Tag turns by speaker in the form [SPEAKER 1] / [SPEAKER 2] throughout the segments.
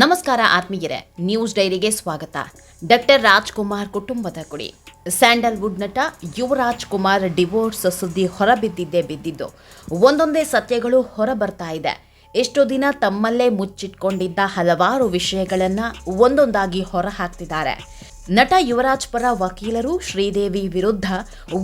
[SPEAKER 1] ನಮಸ್ಕಾರ ಆತ್ಮೀಯರೇ, ನ್ಯೂಸ್ ಡೈರಿಗೆ ಸ್ವಾಗತ. ಡಾಕ್ಟರ್ ರಾಜ್ಕುಮಾರ್ ಕುಟುಂಬದ ಕುಡಿ. ಸ್ಯಾಂಡಲ್ವುಡ್ ನಟ ಯುವರಾಜ್ ಕುಮಾರ್ ಡಿವೋರ್ಸ್ ಸುದ್ದಿ ಹೊರಬಿದ್ದಿದ್ದೇ ಬಿದ್ದಿದ್ದು. ಒಂದೊಂದೇ ಸತ್ಯಗಳು ಹೊರಬರ್ತಾ ಇದೆ. ಎಷ್ಟೋ ದಿನ ತಮ್ಮಲ್ಲೇ ಮುಚ್ಚಿಟ್ಕೊಂಡಿದ್ದ ಹಲವಾರು ವಿಷಯಗಳನ್ನು ಒಂದೊಂದಾಗಿ ಹೊರಹಾಕ್ತಿದ್ದಾರೆ. ನಟ ಯುವರಾಜ್ ಪರ ವಕೀಲರು ಶ್ರೀದೇವಿ ವಿರುದ್ಧ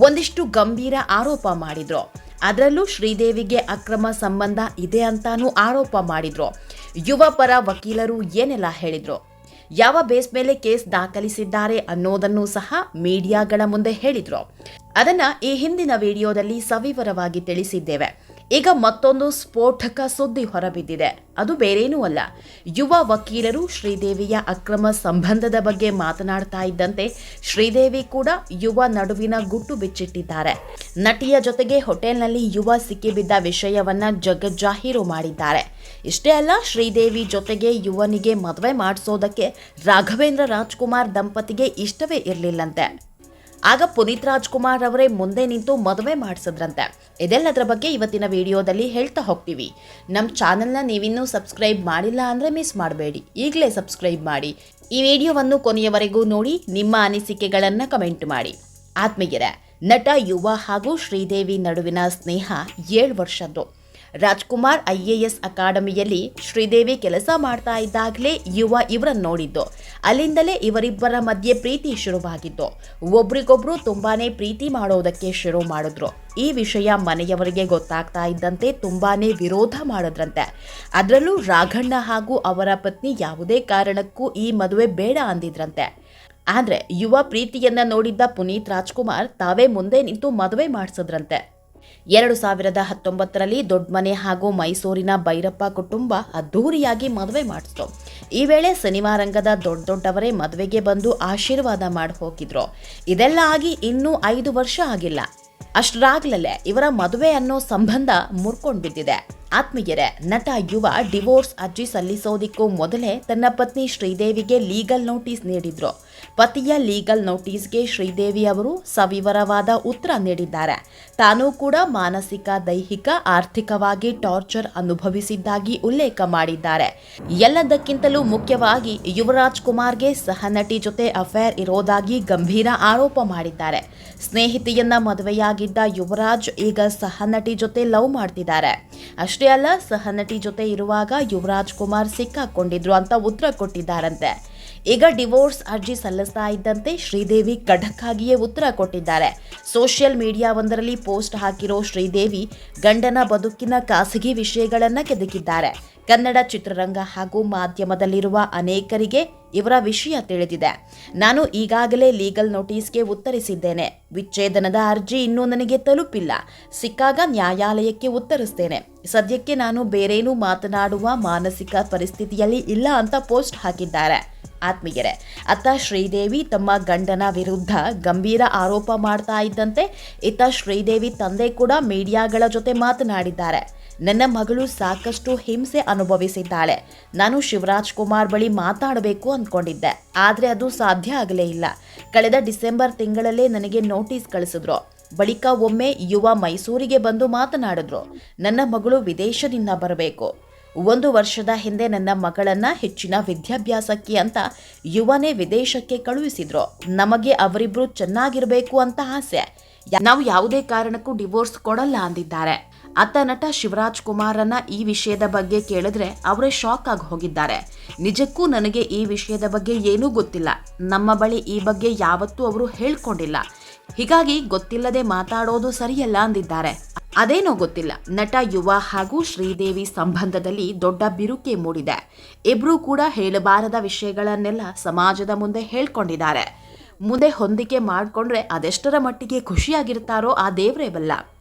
[SPEAKER 1] ಒಂದಿಷ್ಟು ಗಂಭೀರ ಆರೋಪ ಮಾಡಿದ್ರು. ಅದರಲ್ಲೂ ಶ್ರೀದೇವಿಗೆ ಅಕ್ರಮ ಸಂಬಂಧ ಇದೆ ಅಂತಾನೂ ಆರೋಪ ಮಾಡಿದ್ರು. ಯುವ ಪರ ವಕೀಲರು ಏನೆಲ್ಲ ಹೇಳಿದ್ರು? ಯಾವ ಬೇಸ್ ಮೇಲೆ ಕೇಸ್ ದಾಖಲಿಸಿದ್ದಾರೆ ಅನ್ನೋದನ್ನು ಸಹ ಮೀಡಿಯಾಗಳ ಮುಂದೆ ಹೇಳಿದ್ರು. ಅದನ್ನ ಈ ಹಿಂದಿನ ವಿಡಿಯೋದಲ್ಲಿ ಸವಿವರವಾಗಿ ತಿಳಿಸಿದ್ದೇವೆ. ಈಗ ಮತ್ತೊಂದು ಸ್ಫೋಟಕ ಸುದ್ದಿ ಹೊರಬಿದ್ದಿದೆ. ಅದು ಬೇರೇನೂ ಅಲ್ಲ. ಯುವ ವಕೀಲರು ಶ್ರೀದೇವಿಯ ಅಕ್ರಮ ಸಂಬಂಧದ ಬಗ್ಗೆ ಮಾತನಾಡ್ತಾ ಇದ್ದಂತೆ ಶ್ರೀದೇವಿ ಕೂಡ ಯುವ ನಡುವಿನ ಗುಟ್ಟು ಬಿಚ್ಚಿಟ್ಟಿದ್ದಾರೆ. ನಟಿಯ ಜೊತೆಗೆ ಹೋಟೆಲ್ನಲ್ಲಿ ಯುವ ಸಿಕ್ಕಿಬಿದ್ದ ವಿಷಯವನ್ನ ಜಗಜ್ಜಾಹೀರು ಮಾಡಿದ್ದಾರೆ. ಇಷ್ಟೇ ಅಲ್ಲ, ಶ್ರೀದೇವಿ ಜೊತೆಗೆ ಯುವನಿಗೆ ಮದುವೆ ಮಾಡಿಸೋದಕ್ಕೆ ರಾಘವೇಂದ್ರ ರಾಜ್ಕುಮಾರ್ ದಂಪತಿಗೆ ಇಷ್ಟವೇ ಇರಲಿಲ್ಲಂತೆ. ಆಗ ಪುನೀತ್ ರಾಜ್ಕುಮಾರ್ ಅವರೇ ಮುಂದೆ ನಿಂತು ಮದುವೆ ಮಾಡಿಸಿದ್ರಂತೆ. ಇದೆಲ್ಲದರ ಬಗ್ಗೆ ಇವತ್ತಿನ ವಿಡಿಯೋದಲ್ಲಿ ಹೇಳ್ತಾ ಹೋಗ್ತೀವಿ. ನಮ್ಮ ಚಾನಲ್ನ ನೀವಿನ್ನೂ ಸಬ್ಸ್ಕ್ರೈಬ್ ಮಾಡಿಲ್ಲ ಅಂದರೆ ಮಿಸ್ ಮಾಡಬೇಡಿ. ಈಗಲೇ ಸಬ್ಸ್ಕ್ರೈಬ್ ಮಾಡಿ. ಈ ವಿಡಿಯೋವನ್ನು ಕೊನೆಯವರೆಗೂ ನೋಡಿ, ನಿಮ್ಮ ಅನಿಸಿಕೆಗಳನ್ನು ಕಮೆಂಟ್ ಮಾಡಿ. ಆತ್ಮೀಯರೇ, ನಟ ಯುವ ಹಾಗೂ ಶ್ರೀದೇವಿ ನಡುವಿನ ಸ್ನೇಹ ಏಳು ವರ್ಷದ್ದು. ರಾಜ್ಕುಮಾರ್ ಐ ಎ ಎಸ್ ಅಕಾಡೆಮಿಯಲ್ಲಿ ಶ್ರೀದೇವಿ ಕೆಲಸ ಮಾಡ್ತಾ ಇದ್ದಾಗಲೇ ಯುವ ಇವರನ್ನು ನೋಡಿದ್ದು. ಅಲ್ಲಿಂದಲೇ ಇವರಿಬ್ಬರ ಮಧ್ಯೆ ಪ್ರೀತಿ ಶುರುವಾಗಿದ್ದು ಒಬ್ರಿಗೊಬ್ರು ತುಂಬಾನೇ ಪ್ರೀತಿ ಮಾಡೋದಕ್ಕೆ ಶುರು ಮಾಡಿದ್ರು. ಈ ವಿಷಯ ಮನೆಯವರಿಗೆ ಗೊತ್ತಾಗ್ತಾ ಇದ್ದಂತೆ ತುಂಬಾನೇ ವಿರೋಧ ಮಾಡಿದ್ರಂತೆ. ಅದರಲ್ಲೂ ರಾಘಣ್ಣ ಹಾಗೂ ಅವರ ಪತ್ನಿ ಯಾವುದೇ ಕಾರಣಕ್ಕೂ ಈ ಮದುವೆ ಬೇಡ ಅಂದಿದ್ರಂತೆ. ಆದರೆ ಯುವ ಪ್ರೀತಿಯನ್ನ ನೋಡಿದ್ದ ಪುನೀತ್ ರಾಜ್ಕುಮಾರ್ ತಾವೇ ಮುಂದೆ ನಿಂತು ಮದುವೆ ಮಾಡಿಸಿದ್ರಂತೆ. ಎರಡು ಸಾವಿರದ ಹತ್ತೊಂಬತ್ತರಲ್ಲಿ ದೊಡ್ಡಮನೆ ಹಾಗೂ ಮೈಸೂರಿನ ಭೈರಪ್ಪ ಕುಟುಂಬ ಅದ್ಧೂರಿಯಾಗಿ ಮದುವೆ ಮಾಡಿಸ್ತು. ಈ ವೇಳೆ ಸಿನಿಮಾರಂಗದ ದೊಡ್ಡ ದೊಡ್ಡವರೇ ಮದುವೆಗೆ ಬಂದು ಆಶೀರ್ವಾದ ಮಾಡಿ ಹೋಗಿದ್ರು. ಇದೆಲ್ಲ ಆಗಿ ಇನ್ನೂ ಐದು ವರ್ಷ ಆಗಿಲ್ಲ. ಅಷ್ಟರಾಗ್ಲಲ್ಲೇ ಇವರ ಮದುವೆ ಅನ್ನೋ ಸಂಬಂಧ ಮುರ್ಕೊಂಡು ಬಿದ್ದಿದೆ ಆತ್ಮೀಯರೇ ನಟ ಯುವ ಡಿವೋರ್ಸ್ ಅರ್ಜಿ ಸಲ್ಲಿಸೋದಿಕ್ಕೂ ಮೊದಲೇ ತನ್ನ ಪತ್ನಿ ಶ್ರೀದೇವಿಗೆ ಲೀಗಲ್ ನೋಟಿಸ್ ನೀಡಿದ್ರು. ಪತಿಯ ಲೀಗಲ್ ನೋಟಿಸ್ಗೆ ಶ್ರೀದೇವಿ ಅವರು ಸವಿವರವಾದ ಉತ್ತರ ನೀಡಿದ್ದಾರೆ. ತಾನೂ ಕೂಡ ಮಾನಸಿಕ, ದೈಹಿಕ, ಆರ್ಥಿಕವಾಗಿ ಟಾರ್ಚರ್ ಅನುಭವಿಸಿದ್ದಾಗಿ ಉಲ್ಲೇಖ ಮಾಡಿದ್ದಾರೆ. ಎಲ್ಲದಕ್ಕಿಂತಲೂ ಮುಖ್ಯವಾಗಿ ಯುವರಾಜ್ ಕುಮಾರ್ಗೆ ಸಹನಟಿ ಜೊತೆ ಅಫೇರ್ ಇರೋದಾಗಿ ಗಂಭೀರ ಆರೋಪ ಮಾಡಿದ್ದಾರೆ. ಸ್ನೇಹಿತೆಯನ್ನ ಮದುವೆಯಾಗಿದ್ದ ಯುವರಾಜ್ ಈಗ ಸಹನಟಿ ಜೊತೆ ಲವ್ ಮಾಡ್ತಿದ್ದಾರೆ. ಅಷ್ಟೇ ಅಲ್ಲ ಸಹನಟಿ ಜೊತೆ ಇರುವಾಗ ಯುವರಾಜ್ ಕುಮಾರ್ ಸಿಕ್ಕಾಕೊಂಡಿದ್ರು ಅಂತ ಉತ್ತರ ಕೊಟ್ಟಿದ್ದಾರಂತೆ. ಈಗ ಡಿವೋರ್ಸ್ ಅರ್ಜಿ ಸಲ್ಲಿಸ್ತಾ ಇದ್ದಂತೆ ಶ್ರೀದೇವಿ ಖಡಕ್ಕಾಗಿಯೇ ಉತ್ತರ ಕೊಟ್ಟಿದ್ದಾರೆ. ಸೋಷಿಯಲ್ ಮೀಡಿಯಾ ಒಂದರಲ್ಲಿ ಪೋಸ್ಟ್ ಹಾಕಿರೋ ಶ್ರೀದೇವಿ ಗಂಡನ ಬದುಕಿನ ಖಾಸಗಿ ವಿಷಯಗಳನ್ನು ಕೆದಕಿದ್ದಾರೆ. ಕನ್ನಡ ಚಿತ್ರರಂಗ ಹಾಗೂ ಮಾಧ್ಯಮದಲ್ಲಿರುವ ಅನೇಕರಿಗೆ ಇವರ ವಿಷಯ ತಿಳಿದಿದೆ. ನಾನು ಈಗಾಗಲೇ ಲೀಗಲ್ ನೋಟಿಸ್ಗೆ ಉತ್ತರಿಸಿದ್ದೇನೆ. ವಿಚ್ಛೇದನದ ಅರ್ಜಿ ಇನ್ನೂ ನನಗೆ ತಲುಪಿಲ್ಲ. ಸಿಕ್ಕಾಗ ನ್ಯಾಯಾಲಯಕ್ಕೆ ಉತ್ತರಿಸ್ತೇನೆ. ಸದ್ಯಕ್ಕೆ ನಾನು ಬೇರೇನೂ ಮಾತನಾಡುವ ಮಾನಸಿಕ ಪರಿಸ್ಥಿತಿಯಲ್ಲಿ ಇಲ್ಲ ಅಂತ ಪೋಸ್ಟ್ ಹಾಕಿದ್ದಾರೆ. ಆತ್ಮೀಯರೇ, ಅತ್ತ ಶ್ರೀದೇವಿ ತಮ್ಮ ಗಂಡನ ವಿರುದ್ಧ ಗಂಭೀರ ಆರೋಪ ಮಾಡ್ತಾ ಇದ್ದಂತೆ ಇತ್ತ ಶ್ರೀದೇವಿ ತಂದೆ ಕೂಡ ಮೀಡಿಯಾಗಳ ಜೊತೆ ಮಾತನಾಡಿದ್ದಾರೆ. ನನ್ನ ಮಗಳು ಸಾಕಷ್ಟು ಹಿಂಸೆ ಅನುಭವಿಸಿದ್ದಾಳೆ. ನಾನು ಶಿವರಾಜ್ ಕುಮಾರ್ ಬಳಿ ಮಾತಾಡಬೇಕು ಅಂದ್ಕೊಂಡಿದ್ದೆ ಆದರೆ ಅದು ಸಾಧ್ಯ ಆಗಲೇ ಇಲ್ಲ. ಕಳೆದ ಡಿಸೆಂಬರ್ ತಿಂಗಳಲ್ಲೇ ನನಗೆ ನೋಟಿಸ್ ಕಳಿಸಿದ್ರು. ಬಳಿಕ ಒಮ್ಮೆ ಯುವ ಮೈಸೂರಿಗೆ ಬಂದು ಮಾತನಾಡಿದ್ರು. ನನ್ನ ಮಗಳು ವಿದೇಶದಿಂದ ಬರಬೇಕು. ಒಂದು ವರ್ಷದ ಹಿಂದೆ ನನ್ನ ಮಗಳನ್ನ ಹೆಚ್ಚಿನ ವಿದ್ಯಾಭ್ಯಾಸಕ್ಕೆ ಅಂತ ಯುವನೇ ವಿದೇಶಕ್ಕೆ ಕಳುಹಿಸಿದ್ರು. ನಮಗೆ ಅವರಿಬ್ರು ಚೆನ್ನಾಗಿರಬೇಕು ಅಂತ ಆಸೆ. ನಾವು ಯಾವುದೇ ಕಾರಣಕ್ಕೂ ಡಿವೋರ್ಸ್ ಕೊಡಲ್ಲ ಅಂದಿದ್ದಾರೆ. ಅತ್ತ ನಟ ಶಿವರಾಜ್ ಕುಮಾರನ್ನ ಈ ವಿಷಯದ ಬಗ್ಗೆ ಕೇಳಿದ್ರೆ ಅವರೇ ಶಾಕ್ ಆಗಿ ಹೋಗಿದ್ದಾರೆ. ನಿಜಕ್ಕೂ ನನಗೆ ಈ ವಿಷಯದ ಬಗ್ಗೆ ಏನೂ ಗೊತ್ತಿಲ್ಲ. ನಮ್ಮ ಬಳಿ ಈ ಬಗ್ಗೆ ಯಾವತ್ತೂ ಅವರು ಹೇಳ್ಕೊಂಡಿಲ್ಲ. ಹೀಗಾಗಿ ಗೊತ್ತಿಲ್ಲದೆ ಮಾತಾಡೋದು ಸರಿಯಲ್ಲ ಅಂದಿದ್ದಾರೆ. ಅದೇನೋ ಗೊತ್ತಿಲ್ಲ. ನಟ ಯುವ ಹಾಗೂ ಶ್ರೀದೇವಿ ಸಂಬಂಧದಲ್ಲಿ ದೊಡ್ಡ ಬಿರುಕೆ ಮೂಡಿದೆ. ಇಬ್ರು ಕೂಡ ಹೇಳಬಾರದ ವಿಷಯಗಳನ್ನೆಲ್ಲ ಸಮಾಜದ ಮುಂದೆ ಹೇಳ್ಕೊಂಡಿದ್ದಾರೆ. ಮುಂದೆ ಹೊಂದಿಕೆ ಮಾಡಿಕೊಂಡ್ರೆ ಅದೆಷ್ಟರ ಮಟ್ಟಿಗೆ ಖುಷಿಯಾಗಿರ್ತಾರೋ ಆ ದೇವರೇ ಬಲ್ಲ.